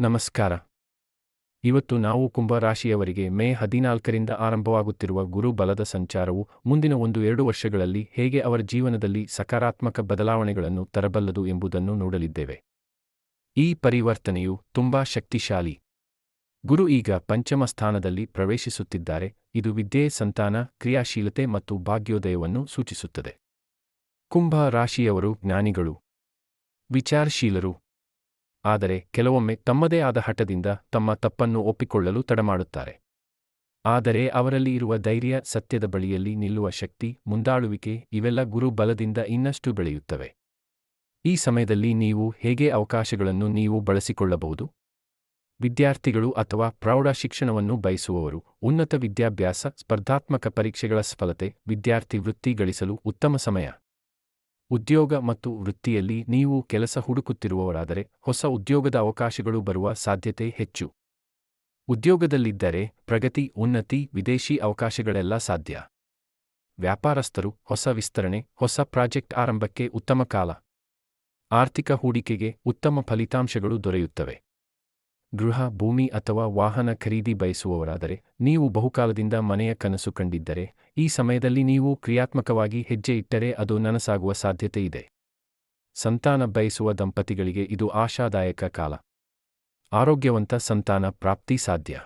ನಮಸ್ಕಾರ. ಇವತ್ತು ನಾವು ಕುಂಭ ರಾಶಿಯವರಿಗೆ ಮೇ ಹದಿನಾಲ್ಕರಿಂದ ಆರಂಭವಾಗುತ್ತಿರುವ ಗುರು ಬಲದ ಸಂಚಾರವು ಮುಂದಿನ ಒಂದು ಎರಡು ವರ್ಷಗಳಲ್ಲಿ ಹೇಗೆ ಅವರ ಜೀವನದಲ್ಲಿ ಸಕಾರಾತ್ಮಕ ಬದಲಾವಣೆಗಳನ್ನು ತರಬಲ್ಲದು ಎಂಬುದನ್ನು ನೋಡಲಿದ್ದೇವೆ. ಈ ಪರಿವರ್ತನೆಯು ತುಂಬಾ ಶಕ್ತಿಶಾಲಿ. ಗುರು ಈಗ ಪಂಚಮ ಸ್ಥಾನದಲ್ಲಿ ಪ್ರವೇಶಿಸುತ್ತಿದ್ದಾರೆ, ಇದು ವಿದ್ಯೆ, ಸಂತಾನ, ಕ್ರಿಯಾಶೀಲತೆ ಮತ್ತು ಭಾಗ್ಯೋದಯವನ್ನು ಸೂಚಿಸುತ್ತದೆ. ಕುಂಭ ರಾಶಿಯವರು ಜ್ಞಾನಿಗಳು. ವಿಚಾರಶೀಲರು. ಆದರೆ ಕೆಲವೊಮ್ಮೆ ತಮ್ಮದೇ ಆದ ಹಠದಿಂದ ತಮ್ಮ ತಪ್ಪನ್ನು ಒಪ್ಪಿಕೊಳ್ಳಲು ತಡಮಾಡುತ್ತಾರೆ. ಆದರೆ ಅವರಲ್ಲಿ ಇರುವ ಧೈರ್ಯ ಸತ್ಯದ ಬಳಿಯಲ್ಲಿ ನಿಲ್ಲುವ ಶಕ್ತಿ, ಮುಂದಾಳುವಿಕೆ ಇವೆಲ್ಲ ಗುರು ಬಲದಿಂದ ಇನ್ನಷ್ಟು ಬೆಳೆಯುತ್ತವೆ. ಈ ಸಮಯದಲ್ಲಿ ನೀವು ಹೇಗೆ ಅವಕಾಶಗಳನ್ನು ನೀವು ಬಳಸಿಕೊಳ್ಳಬಹುದು? ವಿದ್ಯಾರ್ಥಿಗಳು ಅಥವಾ ಪ್ರೌಢ ಶಿಕ್ಷಣವನ್ನು ಬಯಸುವವರು, ಉನ್ನತ ವಿದ್ಯಾಭ್ಯಾಸ, ಸ್ಪರ್ಧಾತ್ಮಕ ಪರೀಕ್ಷೆಗಳ ಸಫಲತೆ, ವಿದ್ಯಾರ್ಥಿ ವೃತ್ತಿ ಗಳಿಸಲು ಉತ್ತಮ ಸಮಯ. ಉದ್ಯೋಗ ಮತ್ತು ವೃತ್ತಿಯಲ್ಲಿ ನೀವು ಕೆಲಸ ಹುಡುಕುತ್ತಿರುವವರಾದರೆ ಹೊಸ ಉದ್ಯೋಗದ ಅವಕಾಶಗಳು ಬರುವ ಸಾಧ್ಯತೆ ಹೆಚ್ಚು. ಉದ್ಯೋಗದಲ್ಲಿದ್ದರೆ ಪ್ರಗತಿ, ಉನ್ನತಿ, ವಿದೇಶಿ ಅವಕಾಶಗಳೆಲ್ಲ ಸಾಧ್ಯ. ವ್ಯಾಪಾರಸ್ಥರು, ಹೊಸ ವಿಸ್ತರಣೆ, ಹೊಸ ಪ್ರಾಜೆಕ್ಟ್ ಆರಂಭಕ್ಕೆ ಉತ್ತಮ ಕಾಲ. ಆರ್ಥಿಕ ಹೂಡಿಕೆಗೆ ಉತ್ತಮ ಫಲಿತಾಂಶಗಳು ದೊರೆಯುತ್ತವೆ. ಗೃಹ, ಭೂಮಿ ಅಥವಾ ವಾಹನ ಖರೀದಿ ಬಯಸುವವರಾದರೆ, ನೀವು ಬಹುಕಾಲದಿಂದ ಮನೆಯ ಕನಸು ಕಂಡಿದ್ದರೆ, ಈ ಸಮಯದಲ್ಲಿ ನೀವು ಕ್ರಿಯಾತ್ಮಕವಾಗಿ ಹೆಜ್ಜೆ ಇಟ್ಟರೆ ಅದು ನನಸಾಗುವ ಸಾಧ್ಯತೆ ಇದೆ. ಸಂತಾನ ಬಯಸುವ ದಂಪತಿಗಳಿಗೆ ಇದು ಆಶಾದಾಯಕ ಕಾಲ. ಆರೋಗ್ಯವಂತ ಸಂತಾನ ಪ್ರಾಪ್ತಿ ಸಾಧ್ಯ.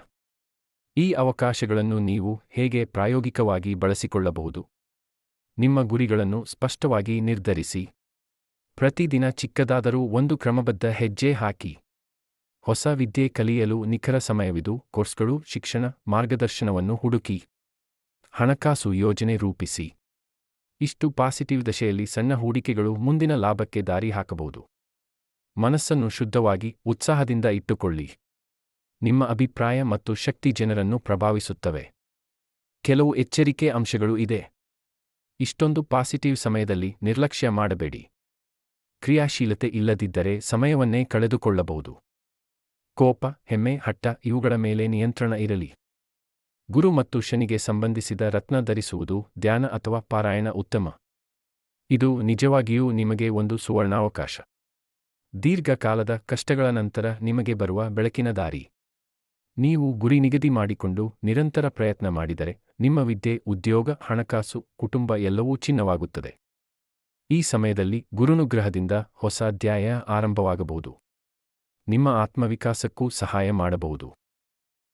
ಈ ಅವಕಾಶಗಳನ್ನು ನೀವು ಹೇಗೆ ಪ್ರಾಯೋಗಿಕವಾಗಿ ಬಳಸಿಕೊಳ್ಳಬಹುದು? ನಿಮ್ಮ ಗುರಿಗಳನ್ನು ಸ್ಪಷ್ಟವಾಗಿ ನಿರ್ಧರಿಸಿ. ಪ್ರತಿದಿನ ಚಿಕ್ಕದಾದರೂ ಒಂದು ಕ್ರಮಬದ್ಧ ಹೆಜ್ಜೆ ಹಾಕಿ. ಹೊಸ ವಿದ್ಯೆ ಕಲಿಯಲು ನಿಖರ ಸಮಯವಿದು, ಕೋರ್ಸ್ಗಳು, ಶಿಕ್ಷಣ, ಮಾರ್ಗದರ್ಶನವನ್ನು ಹುಡುಕಿ. ಹಣಕಾಸು ಯೋಜನೆ ರೂಪಿಸಿ. ಇಷ್ಟು ಪಾಸಿಟಿವ್ ದಶೆಯಲ್ಲಿ ಸಣ್ಣ ಹೂಡಿಕೆಗಳು ಮುಂದಿನ ಲಾಭಕ್ಕೆ ದಾರಿ ಹಾಕಬಹುದು. ಮನಸ್ಸನ್ನು ಶುದ್ಧವಾಗಿ, ಉತ್ಸಾಹದಿಂದ ಇಟ್ಟುಕೊಳ್ಳಿ. ನಿಮ್ಮ ಅಭಿಪ್ರಾಯ ಮತ್ತು ಶಕ್ತಿ ಜನರನ್ನು ಪ್ರಭಾವಿಸುತ್ತವೆ. ಕೆಲವು ಎಚ್ಚರಿಕೆ ಅಂಶಗಳು ಇದೆ. ಇಷ್ಟೊಂದು ಪಾಸಿಟಿವ್ ಸಮಯದಲ್ಲಿ ನಿರ್ಲಕ್ಷ್ಯ ಮಾಡಬೇಡಿ. ಕ್ರಿಯಾಶೀಲತೆ ಇಲ್ಲದಿದ್ದರೆ ಸಮಯವನ್ನೇ ಕಳೆದುಕೊಳ್ಳಬಹುದು. ಕೋಪ, ಹೆಮ್ಮೆ ಹಟ್ಟ ಇವುಗಳ ಮೇಲೆ ನಿಯಂತ್ರಣ ಇರಲಿ. ಗುರು ಮತ್ತು ಶನಿಗೆ ಸಂಬಂಧಿಸಿದ ರತ್ನ ಧರಿಸುವುದು ಧ್ಯಾನ ಅಥವಾ ಪಾರಾಯಣ ಉತ್ತಮ. ಇದು ನಿಜವಾಗಿಯೂ ನಿಮಗೆ ಒಂದು ಸುವರ್ಣಾವಕಾಶ. ದೀರ್ಘಕಾಲದ ಕಷ್ಟಗಳ ನಂತರ ನಿಮಗೆ ಬರುವ ಬೆಳಕಿನ ದಾರಿ. ನೀವು ಗುರಿ ನಿಗದಿ ಮಾಡಿಕೊಂಡು ನಿರಂತರ ಪ್ರಯತ್ನ ಮಾಡಿದರೆ ನಿಮ್ಮ ವಿದ್ಯೆ, ಉದ್ಯೋಗ, ಹಣಕಾಸು, ಕುಟುಂಬ ಎಲ್ಲವೂ ಚಿನ್ನವಾಗುತ್ತದೆ. ಈ ಸಮಯದಲ್ಲಿ ಗುರುನುಗ್ರಹದಿಂದ ಹೊಸ ಅಧ್ಯಾಯ ಆರಂಭವಾಗಬಹುದು. ನಿಮ್ಮ ಆತ್ಮವಿಕಾಸಕ್ಕೂ ಸಹಾಯ ಮಾಡಬಹುದು.